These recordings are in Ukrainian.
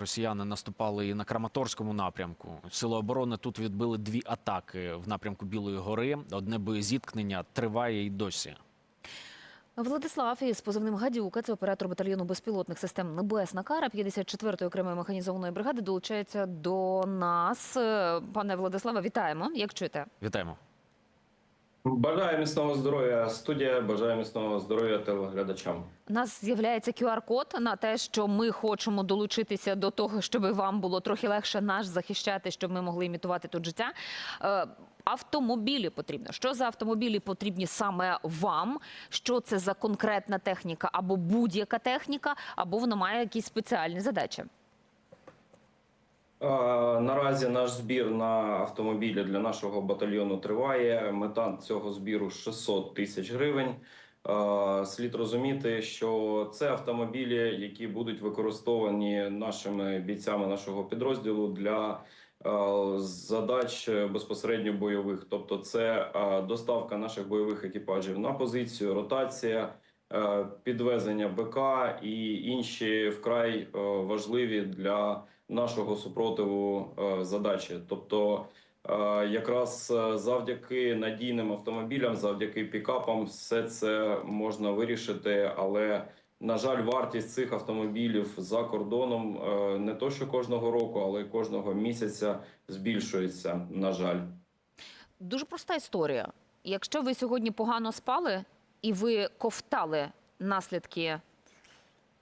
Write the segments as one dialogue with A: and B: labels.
A: Росіяни наступали і на Краматорському напрямку. Сили оборони тут відбили дві атаки в напрямку Білої гори. Одне боєзіткнення триває й досі.
B: Владислав із позивним Гадюка, це оператор батальйону безпілотних систем Небесна Кара 54-ї окремої механізованої бригади, долучається до нас. Пане Владиславе, вітаємо. Як чуєте?
A: Вітаємо.
C: Бажаю міцного здоров'я, студія. Бажаю міцного здоров'я телеглядачам.
B: У нас з'являється QR-код на те, що ми хочемо долучитися до того, щоб вам було трохи легше нас захищати, щоб ми могли імітувати тут життя. Е, Автомобілі потрібно. Що за автомобілі потрібні саме вам? Що це за конкретна техніка або будь-яка техніка, або вона має якісь спеціальні задачі?
C: Е, Наразі наш збір на автомобілі для нашого батальйону триває. Мета цього збіру 600 тисяч гривень. Е, Слід розуміти, що це автомобілі, які будуть використовані нашими бійцями нашого підрозділу для е, задач безпосередньо бойових. Тобто, це доставка наших бойових екіпажів на позицію, ротація. Підвезення БК і інші вкрай важливі для нашого супротиву е, задачі. Тобто, е, якраз е, завдяки надійним автомобілям, завдяки пікапам, все це можна вирішити. Але на жаль, вартість цих автомобілів за кордоном не то, що кожного року, але й кожного місяця збільшується. На жаль.
B: Дуже проста історія. Якщо ви сьогодні погано спали і ви ковтали наслідки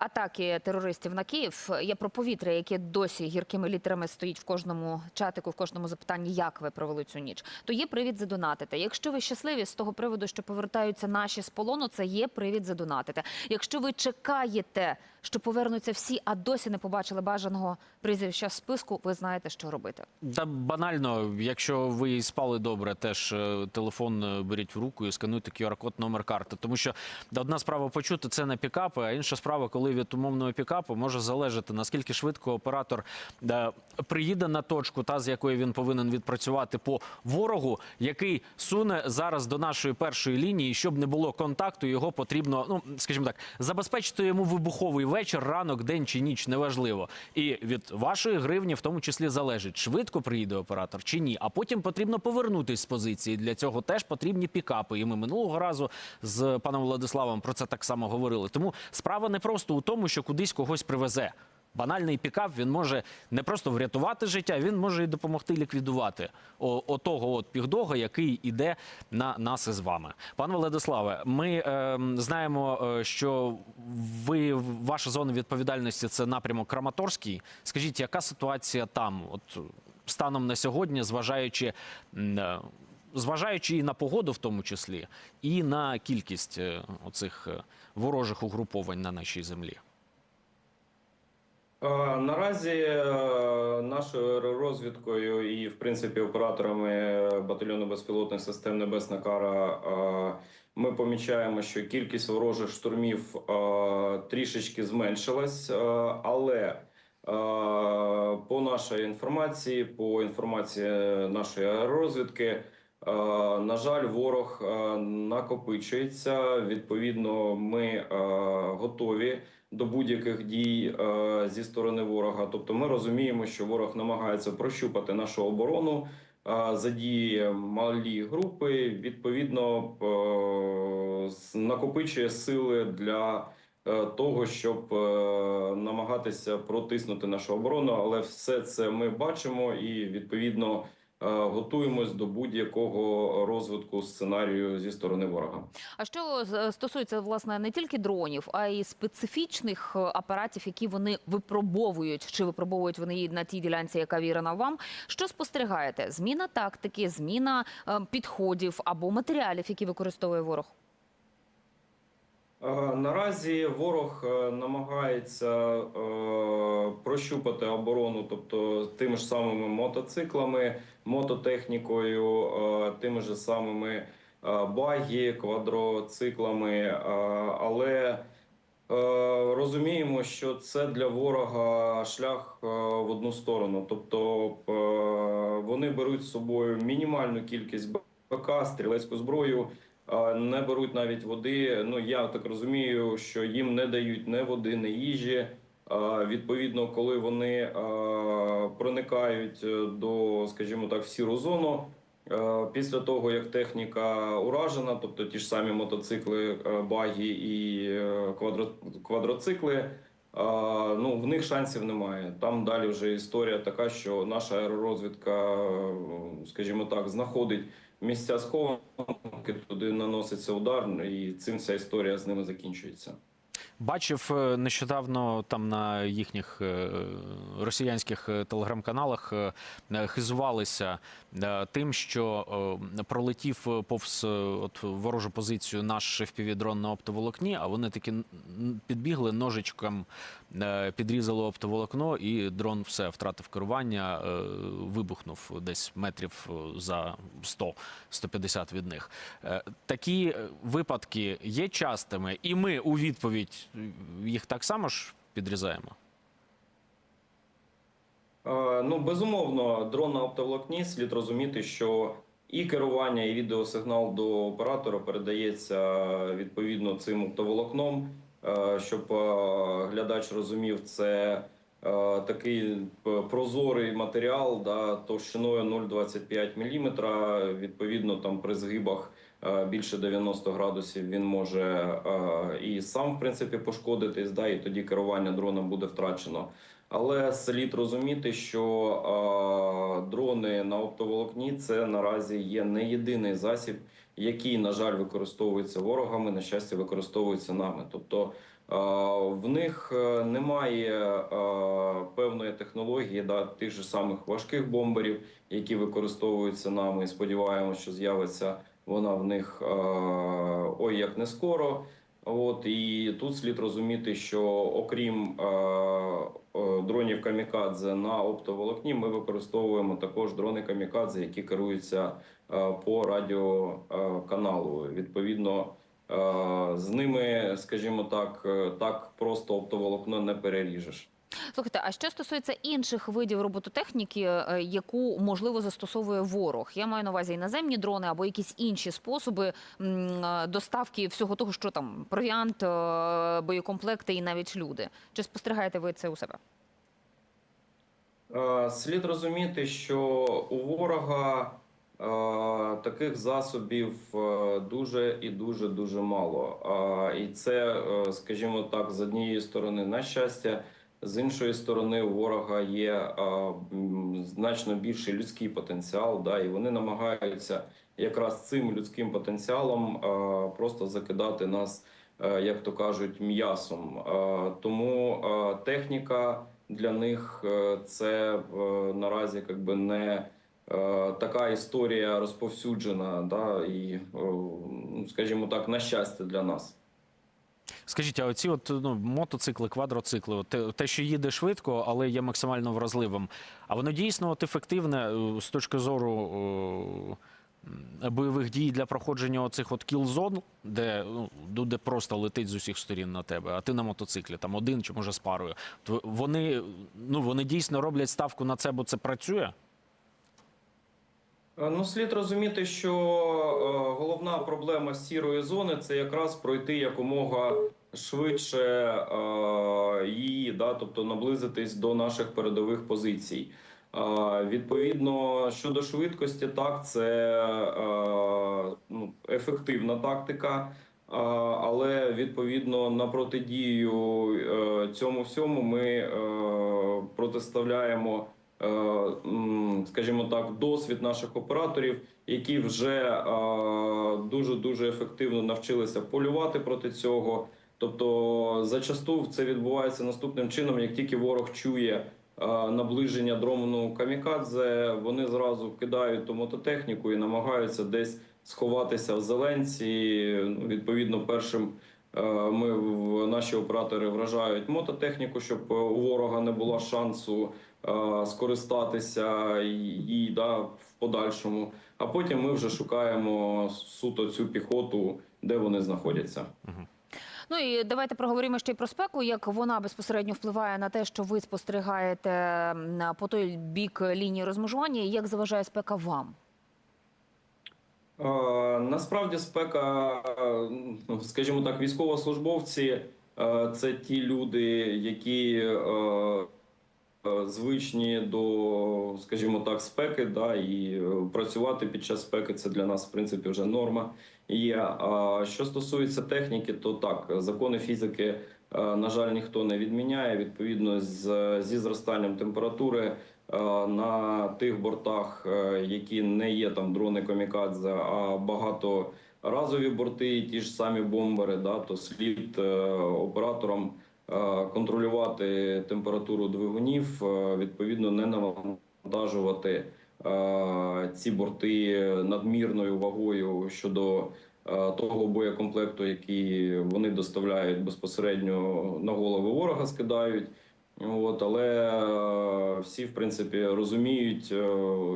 B: атаки терористів на Київ, Є про повітря, яке досі гіркими літерами стоїть в кожному чатику, в кожному запитанні, як ви провели цю ніч, то є привід задонатити. Якщо ви щасливі з того приводу, що повертаються наші з полону, це є привід задонатити. Якщо ви чекаєте, що повернуться всі, а досі не побачили бажаного прізвища в списку, ви знаєте, що робити.
A: Та банально, якщо ви спали добре, теж е, телефон е, беріть в руку і скануйте QR-код номер карти. Тому що одна справа почути це на пікапи, а інша справа, коли від умовного пікапу може залежати наскільки швидко оператор е, приїде на точку, та з якої він повинен відпрацювати по ворогу, який суне зараз до нашої першої лінії, щоб не було контакту, його потрібно, ну скажімо так, забезпечити йому вибуховий вечір, ранок, день чи ніч, неважливо. І від вашої гривні в тому числі залежить, швидко приїде оператор чи ні. А потім потрібно повернутись з позиції. Для цього теж потрібні пікапи. І ми минулого разу з паном Владиславом про це так само говорили. Тому справа не просто у тому, що кудись когось привезе. Банальний пікап він може не просто врятувати життя, він може і допомогти ліквідувати отого от пігдога, який іде на нас із вами. Пане Владиславе, ми е, знаємо, що ви ваша зона відповідальності це напрямок Краматорський. Скажіть, яка ситуація там? От станом на сьогодні, зважаючи. е, Зважаючи і на погоду, в тому числі, і на кількість е, оцих е, ворожих угруповань на нашій землі.
C: Е, Наразі е, нашою розвідкою і, в принципі, операторами батальйону безпілотних систем Небесна Кара е, ми помічаємо, що кількість ворожих штурмів трішечки зменшилась, але по нашій інформації, по інформації нашої розвідки, на жаль, ворог накопичується. Відповідно, ми готові до будь-яких дій е, зі сторони ворога. Тобто, ми розуміємо, що ворог намагається прощупати нашу оборону, е, задіє малі групи. Відповідно, е, накопичує сили для е, того, щоб е, намагатися протиснути нашу оборону. Але все це ми бачимо і відповідно. Е, Готуємось до будь-якого розвитку сценарію зі сторони ворога.
B: А що стосується власне не тільки дронів, а й специфічних е, апаратів, які вони випробовують, чи випробовують вони її на тій ділянці, яка вірена вам. Що спостерігаєте? Зміна тактики, зміна е, підходів або матеріалів, які використовує ворог?
C: Е, Наразі ворог е, намагається е, прощупати оборону, тобто тими ж самими мотоциклами, мототехнікою, тими ж самими багі, квадроциклами, але розуміємо, що це для ворога шлях в одну сторону. Тобто вони беруть з собою мінімальну кількість БК, стрілецьку зброю. Не беруть навіть води. Ну я так розумію, що їм не дають ні води, ні їжі. Відповідно, коли вони проникають е, до, скажімо так, в сіру зону, е, після того як техніка уражена, тобто ті ж самі мотоцикли, е, багі і квадро, квадроцикли, ну в них шансів немає. Там далі вже історія така, що наша аеророзвідка, скажімо так, знаходить місця схованки, туди наноситься удар, і цим вся історія з ними закінчується.
A: Бачив е, нещодавно там на їхніх е, росіянських е, телеграм-каналах хизувалися тим, що пролетів повз от ворожу позицію наш FPV-дрон на оптоволокні, а вони таки підбігли ножичком, підрізали оптоволокно, і дрон все втратив керування, вибухнув десь метрів за 100-150 від них. Такі випадки є частими, і ми у відповідь їх так само ж підрізаємо.
C: Е, Ну, безумовно, дрон на оптоволокні слід розуміти, що і керування, і відеосигнал до оператора передається відповідно цим оптоволокном. Е, Щоб е, глядач розумів, це е, такий прозорий матеріал да, товщиною 0,25 мм. Відповідно, там при згибах е, більше 90 градусів він може е, і сам в принципі пошкодитись, да, і тоді керування дроном буде втрачено. Але слід розуміти, що е, дрони на оптоволокні це наразі є не єдиний засіб, який, на жаль, використовується ворогами, на щастя, використовується нами. Тобто е, в них е, немає е, певної технології, да, тих же самих важких бомберів, які використовуються нами. І сподіваємося, що з'явиться вона в них е, ой як не скоро. От і тут слід розуміти, що окрім е, е, дронів камікадзе на оптоволокні, ми використовуємо також дрони камікадзе, які керуються е, по радіоканалу. Відповідно, е, з ними, скажімо так, е, так просто оптоволокно не переріжеш.
B: Слухайте, а що стосується інших видів робототехніки, е, яку можливо застосовує ворог? Я маю на увазі іноземні дрони або якісь інші способи е, доставки всього того, що там провіант, е, боєкомплекти і навіть люди. Чи спостерігаєте ви це у себе?
C: Слід розуміти, що у ворога таких засобів дуже і дуже дуже мало. І це, скажімо так, з однієї сторони, на щастя, з іншої сторони, у ворога є е, значно більший людський потенціал, да, і вони намагаються якраз цим людським потенціалом е, просто закидати нас, е, як то кажуть, м'ясом. Тому е, техніка для них це е, наразі якби не е, така історія розповсюджена, да, і, е, ну, скажімо так, на щастя для нас.
A: Скажіть, а оці от ну, мотоцикли, квадроцикли, от те, що їде швидко, але є максимально вразливим, а воно дійсно от ефективне е, з точки зору е, бойових дій для проходження оцих от кіл-зон, де, ну, де просто летить з усіх сторін на тебе, а ти на мотоциклі, там один чи може з парою. То вони, ну, вони дійсно роблять ставку на це, бо це працює?
C: Е, Ну, слід розуміти, що е, головна проблема сірої зони це якраз пройти якомога швидше е, її, да, тобто наблизитись до наших передових позицій. Відповідно, щодо швидкості, так це ну, ефективна тактика. Але відповідно на протидію цьому всьому ми протиставляємо скажімо так, досвід наших операторів, які вже дуже дуже ефективно навчилися полювати проти цього. Тобто, зачасту це відбувається наступним чином: як тільки ворог чує е, наближення дрону камікадзе, вони зразу кидають ту мототехніку і намагаються десь сховатися в зеленці. Ну, Відповідно, першим е, ми наші оператори вражають мототехніку, щоб е, у ворога не було шансу е, скористатися їй да, в подальшому. А потім ми вже шукаємо суто цю піхоту, де вони знаходяться.
B: Ну і давайте проговоримо ще й про спеку, як вона безпосередньо впливає на те, що ви спостерігаєте по той бік лінії розмежування, і як заважає спека вам?
C: Е, Насправді спека, е, скажімо так, військовослужбовці Е, Це ті люди, які е, е, звичні до, скажімо так, спеки, да, і е, працювати під час спеки це для нас, в принципі, вже норма є. А що стосується техніки, то так, закони фізики, е, на жаль, ніхто не відміняє. Відповідно, з, зі зростанням температури е, на тих бортах, е, які не є там дрони камікадзе, а багато разові борти, ті ж самі бомбери, да, то слід е, операторам е, контролювати температуру двигунів, е, відповідно, не навантажувати е, ці борти надмірною вагою щодо е, того боєкомплекту, який вони доставляють безпосередньо на голови ворога, скидають. От, але е, всі, в принципі, розуміють, е,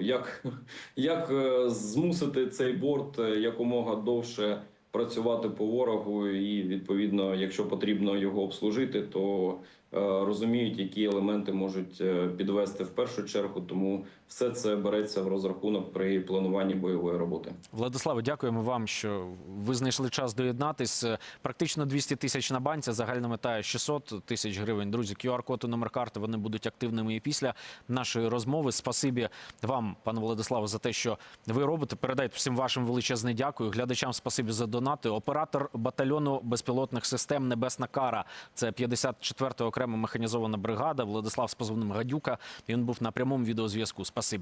C: як, як е, змусити цей борт е, якомога довше працювати по ворогу, і відповідно, якщо потрібно його обслужити, то розуміють, які елементи можуть е, підвести в першу чергу. Тому все це береться в розрахунок при плануванні бойової роботи.
A: Владиславе, дякуємо вам, що ви знайшли час доєднатись. Е, Практично 200 тисяч на банці, загальна мета 600 тисяч гривень. Друзі, QR-код і номер карти вони будуть активними і після нашої розмови. Спасибі вам, пане Владиславе, за те, що ви робите. Передайте всім вашим величезне дякую. Глядачам спасибі за донати. Оператор батальйону безпілотних систем Небесна Кара. Це 54-та окрема механізована бригада. Владислав з позивним Гадюка. Він був на прямому відеозв'язку. Спасибі.